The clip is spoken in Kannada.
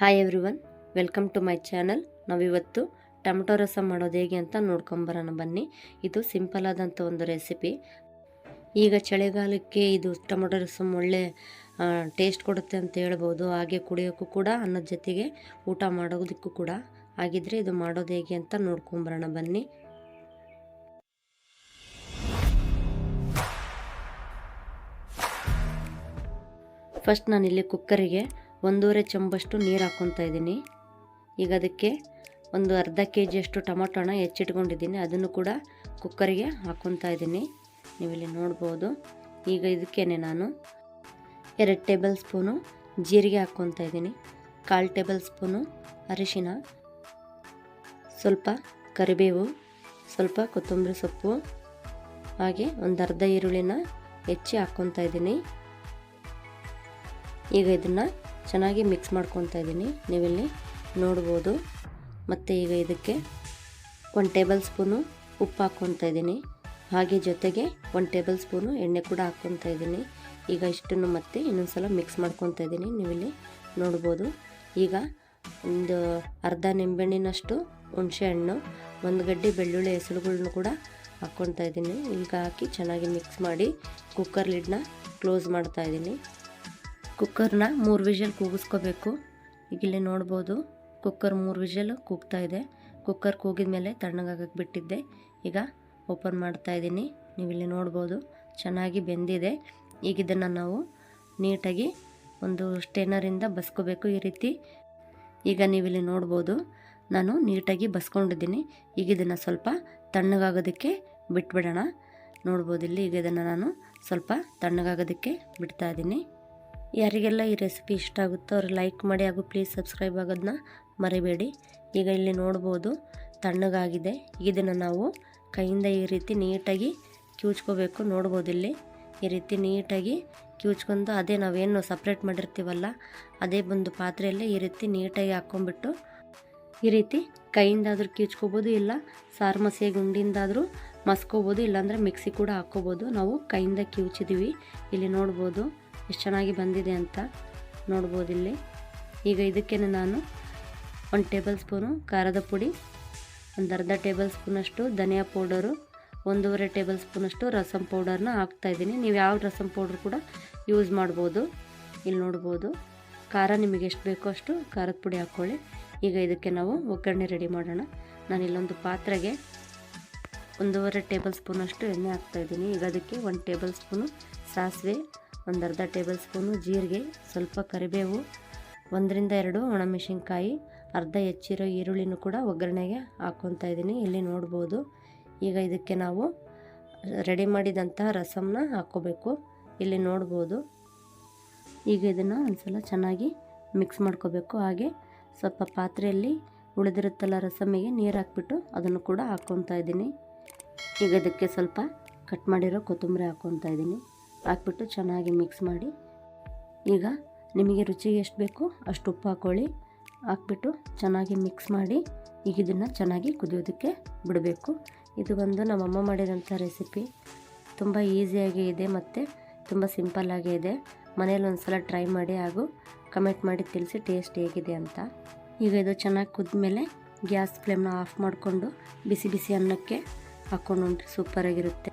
Hi everyone welcome to my channel ನಾವಿವತ್ತು ಟೊಮೆಟೊ ರಸಂ ಮಾಡೋದು ಹೇಗೆ ಅಂತ ನೋಡ್ಕೊಂಬರೋಣ ಬನ್ನಿ. ಇದು ಸಿಂಪಲ್ ಆದಂಥ ಒಂದು ರೆಸಿಪಿ ಈಗ ಚಳಿಗಾಲಕ್ಕೆ ಇದು ಟೊಮೆಟೊ ರಸಂ ಒಳ್ಳೆ ಟೇಸ್ಟ್ ಕೊಡುತ್ತೆ ಅಂತ ಹೇಳ್ಬೋದು. ಹಾಗೆ ಕುಡಿಯೋಕ್ಕೂ ಕೂಡ, ಅನ್ನದ ಜೊತೆಗೆ ಊಟ ಮಾಡೋದಕ್ಕೂ ಕೂಡ ಹಾಗಿದ್ರೆ ಇದು ಮಾಡೋದು ಹೇಗೆ ಅಂತ ನೋಡ್ಕೊಂಬರೋಣ ಬನ್ನಿ. ಫಸ್ಟ್ ನಾನಿಲ್ಲಿ ಕುಕ್ಕರಿಗೆ ಒಂದೂವರೆ ಚಂಬಷ್ಟು ನೀರು ಹಾಕ್ಕೊತಾ ಇದ್ದೀನಿ. ಈಗ ಅದಕ್ಕೆ ಒಂದು ಅರ್ಧ ಕೆ ಜಿಯಷ್ಟು ಟೊಮೊಟೊನ ಹೆಚ್ಚಿಟ್ಕೊಂಡಿದ್ದೀನಿ. ಅದನ್ನು ಕೂಡ ಕುಕ್ಕರಿಗೆ ಹಾಕ್ಕೊತಾ ಇದ್ದೀನಿ. ನೀವಿಲ್ಲಿ ನೋಡ್ಬೋದು. ಈಗ ಇದಕ್ಕೇನೆ ನಾನು ಎರಡು ಟೇಬಲ್ ಸ್ಪೂನು ಜೀರಿಗೆ ಹಾಕ್ಕೊತಾ ಇದ್ದೀನಿ. ಕಾಲು ಟೇಬಲ್ ಸ್ಪೂನು ಅರಿಶಿನ, ಸ್ವಲ್ಪ ಕರಿಬೇವು, ಸ್ವಲ್ಪ ಕೊತ್ತಂಬರಿ ಸೊಪ್ಪು, ಹಾಗೆ ಒಂದು ಅರ್ಧ ಈರುಳ್ಳಿನ ಹೆಚ್ಚಿ ಹಾಕ್ಕೊತಾ ಇದ್ದೀನಿ. ಈಗ ಇದನ್ನು ಚೆನ್ನಾಗಿ ಮಿಕ್ಸ್ ಮಾಡ್ಕೊತಾ ಇದ್ದೀನಿ. ನೀವಿಲ್ಲಿ ನೋಡ್ಬೋದು. ಮತ್ತು ಈಗ ಇದಕ್ಕೆ ಒಂದು ಟೇಬಲ್ ಸ್ಪೂನು ಉಪ್ಪು ಹಾಕ್ಕೊತಾ ಇದ್ದೀನಿ. ಹಾಗೆ ಜೊತೆಗೆ ಒಂದು ಟೇಬಲ್ ಸ್ಪೂನು ಎಣ್ಣೆ ಕೂಡ ಹಾಕ್ಕೊತಾ ಇದ್ದೀನಿ. ಈಗ ಇಷ್ಟನ್ನು ಮತ್ತೆ ಇನ್ನೊಂದು ಸಲ ಮಿಕ್ಸ್ ಮಾಡ್ಕೊತಾ ಇದ್ದೀನಿ. ನೀವಿಲ್ಲಿ ನೋಡ್ಬೋದು. ಈಗ ಒಂದು ಅರ್ಧ ನಿಂಬೆಹಣ್ಣಿನಷ್ಟು ಹುಣಸೆ ಹಣ್ಣು, ಒಂದು ಗಡ್ಡೆ ಬೆಳ್ಳುಳ್ಳಿ ಹೆಸರುಗಳ್ನು ಕೂಡ ಹಾಕ್ಕೊತಾ ಇದ್ದೀನಿ. ಈಗ ಹಾಕಿ ಚೆನ್ನಾಗಿ ಮಿಕ್ಸ್ ಮಾಡಿ ಕುಕ್ಕರ್ ಲಿಡ್ನ ಕ್ಲೋಸ್ ಮಾಡ್ತಾ ಇದ್ದೀನಿ. ಕುಕ್ಕರ್ನ ಮೂರು ವಿಷಲ್ ಕೂಗಿಸ್ಕೋಬೇಕು. ಈಗ ಇಲ್ಲಿ ನೋಡ್ಬೋದು, ಕುಕ್ಕರ್ ಮೂರು ವಿಷಲ್ ಕೂಗ್ತಾ ಇದೆ. ಕುಕ್ಕರ್ ಕೂಗಿದ ಮೇಲೆ ತಣ್ಣಗಾಗಕ್ಕೆ ಬಿಟ್ಟಿದ್ದೆ. ಈಗ ಓಪನ್ ಮಾಡ್ತಾ ಇದ್ದೀನಿ. ನೀವಿಲ್ಲಿ ನೋಡ್ಬೋದು, ಚೆನ್ನಾಗಿ ಬೆಂದಿದೆ. ಈಗ ಇದನ್ನು ನಾವು ನೀಟಾಗಿ ಒಂದು ಸ್ಟೇನರಿಂದ ಬಸ್ಕೋಬೇಕು ಈ ರೀತಿ. ಈಗ ನೀವಿಲ್ಲಿ ನೋಡ್ಬೋದು, ನಾನು ನೀಟಾಗಿ ಬಸ್ಕೊಂಡಿದ್ದೀನಿ. ಈಗ ಇದನ್ನು ಸ್ವಲ್ಪ ತಣ್ಣಗಾಗೋದಕ್ಕೆ ಬಿಟ್ಬಿಡೋಣ. ನೋಡ್ಬೋದು ಇಲ್ಲಿ ಈಗ ಇದನ್ನು ನಾನು ಸ್ವಲ್ಪ ತಣ್ಣಗಾಗೋದಕ್ಕೆ ಬಿಡ್ತಾ ಇದ್ದೀನಿ. ಯಾರಿಗೆಲ್ಲ ಈ ರೆಸಿಪಿ ಇಷ್ಟ ಆಗುತ್ತೋ ಅವ್ರು ಲೈಕ್ ಮಾಡಿ ಹಾಗೂ ಪ್ಲೀಸ್ ಸಬ್ಸ್ಕ್ರೈಬ್ ಆಗೋದನ್ನ ಮರಿಬೇಡಿ. ಈಗ ಇಲ್ಲಿ ನೋಡ್ಬೋದು ತಣ್ಣಗಾಗಿದೆ. ಇದನ್ನು ನಾವು ಕೈಯಿಂದ ಈ ರೀತಿ ನೀಟಾಗಿ ಕಿವುಚ್ಕೋಬೇಕು ನೋಡ್ಬೋದು ಇಲ್ಲಿ ಈ ರೀತಿ ನೀಟಾಗಿ ಕಿವುಚ್ಕೊಂಡು ಅದೇ ನಾವೇನು ಸಪ್ರೇಟ್ ಮಾಡಿರ್ತೀವಲ್ಲ, ಅದೇ ಬಂದು ಪಾತ್ರೆಯಲ್ಲಿ ಈ ರೀತಿ ನೀಟಾಗಿ ಹಾಕ್ಕೊಂಬಿಟ್ಟು ಈ ರೀತಿ ಕೈಯಿಂದಾದರೂ ಕೀಚ್ಕೋಬೋದು ಇಲ್ಲ ಸಾರು ಮಸಿಯ ಮಸ್ಕೋಬೋದು, ಇಲ್ಲಾಂದರೆ ಮಿಕ್ಸಿ ಕೂಡ ಹಾಕ್ಕೋಬೋದು. ನಾವು ಕೈಯಿಂದ ಕಿವುಚಿದ್ದೀವಿ ಇಲ್ಲಿ ನೋಡ್ಬೋದು ಎಷ್ಟು ಚೆನ್ನಾಗಿ ಬಂದಿದೆ ಅಂತ ನೋಡ್ಬೋದು ಇಲ್ಲಿ. ಈಗ ಇದಕ್ಕೆ ನಾನು ಒಂದು ಟೇಬಲ್ ಸ್ಪೂನು ಖಾರದ ಪುಡಿ, ಒಂದು ಅರ್ಧ ಟೇಬಲ್ ಸ್ಪೂನಷ್ಟು ಧನಿಯಾ ಪೌಡರು, ಒಂದೂವರೆ ಟೇಬಲ್ ಸ್ಪೂನಷ್ಟು ರಸಮ್ ಪೌಡರ್ನ ಹಾಕ್ತಾಯಿದ್ದೀನಿ ನೀವು ಯಾವ ರಸಮ್ ಪೌಡ್ರ್ ಕೂಡ ಯೂಸ್ ಮಾಡ್ಬೋದು. ಇಲ್ಲಿ ನೋಡ್ಬೋದು, ಖಾರ ನಿಮಗೆ ಎಷ್ಟು ಬೇಕೋ ಅಷ್ಟು ಖಾರದ ಪುಡಿ ಹಾಕ್ಕೊಳ್ಳಿ. ಈಗ ಇದಕ್ಕೆ ನಾವು ಒಗ್ಗರಣೆ ರೆಡಿ ಮಾಡೋಣ. ನಾನು ಇಲ್ಲೊಂದು ಪಾತ್ರೆಗೆ ಒಂದೂವರೆ ಟೇಬಲ್ ಸ್ಪೂನಷ್ಟು ಎಣ್ಣೆ ಹಾಕ್ತಾಯಿದ್ದೀನಿ ಈಗ ಅದಕ್ಕೆ ಒಂದು ಟೇಬಲ್ ಸ್ಪೂನು ಸಾಸಿವೆ ಒಂದು ಅರ್ಧ ಟೇಬಲ್ ಸ್ಪೂನು ಜೀರಿಗೆ, ಸ್ವಲ್ಪ ಕರಿಬೇವು, ಒಂದರಿಂದ ಎರಡು ಒಣಮೆಣಸಿನ್ಕಾಯಿ, ಅರ್ಧ ಹೆಚ್ಚಿರೋ ಈರುಳ್ಳಿನೂ ಕೂಡ ಒಗ್ಗರಣೆಗೆ ಹಾಕ್ಕೊತಾ ಇದ್ದೀನಿ. ಇಲ್ಲಿ ನೋಡ್ಬೋದು. ಈಗ ಇದಕ್ಕೆ ನಾವು ರೆಡಿ ಮಾಡಿದಂತಹ ರಸಮ್ನ ಹಾಕ್ಕೋಬೇಕು. ಇಲ್ಲಿ ನೋಡ್ಬೋದು. ಈಗ ಇದನ್ನು ಒಂದ್ಸಲ ಚೆನ್ನಾಗಿ ಮಿಕ್ಸ್ ಮಾಡ್ಕೋಬೇಕು. ಹಾಗೆ ಸ್ವಲ್ಪ ಪಾತ್ರೆಯಲ್ಲಿ ಉಳಿದಿರುತ್ತಲ್ಲ ರಸಮಿಗೆ ನೀರು ಹಾಕ್ಬಿಟ್ಟು ಅದನ್ನು ಕೂಡ ಹಾಕ್ಕೊತಾ ಇದ್ದೀನಿ. ಈಗ ಇದಕ್ಕೆ ಸ್ವಲ್ಪ ಕಟ್ ಮಾಡಿರೋ ಕೊತ್ತಂಬರಿ ಹಾಕ್ಕೊತಾ ಇದ್ದೀನಿ. ಹಾಕ್ಬಿಟ್ಟು ಚೆನ್ನಾಗಿ ಮಿಕ್ಸ್ ಮಾಡಿ. ಈಗ ನಿಮಗೆ ರುಚಿಗೆ ಎಷ್ಟು ಬೇಕೋ ಅಷ್ಟು ಉಪ್ಪು ಹಾಕ್ಕೊಳ್ಳಿ ಹಾಕ್ಬಿಟ್ಟು ಚೆನ್ನಾಗಿ ಮಿಕ್ಸ್ ಮಾಡಿ ಈಗ ಇದನ್ನು ಚೆನ್ನಾಗಿ ಕುದಿಯೋದಕ್ಕೆ ಬಿಡಬೇಕು. ಇದು ಒಂದು ನಮ್ಮಮ್ಮ ಮಾಡಿದಂಥ ರೆಸಿಪಿ ತುಂಬ ಈಸಿಯಾಗಿ ಇದೆ ಮತ್ತು ತುಂಬ ಸಿಂಪಲ್ಲಾಗೇ ಇದೆ. ಮನೇಲಿ ಒಂದು ಸಲ ಟ್ರೈ ಮಾಡಿ ಹಾಗೂ ಕಮೆಂಟ್ ಮಾಡಿ ತಿಳಿಸಿ ಟೇಸ್ಟ್ ಹೇಗಿದೆ ಅಂತ. ಈಗ ಇದು ಚೆನ್ನಾಗಿ ಕುದ್ಮೇಲೆ ಗ್ಯಾಸ್ ಫ್ಲೇಮ್ನ ಆಫ್ ಮಾಡಿಕೊಂಡು ಬಿಸಿ ಬಿಸಿ ಅನ್ನಕ್ಕೆ ಹಾಕ್ಕೊಂಡು ಸೂಪರಾಗಿರುತ್ತೆ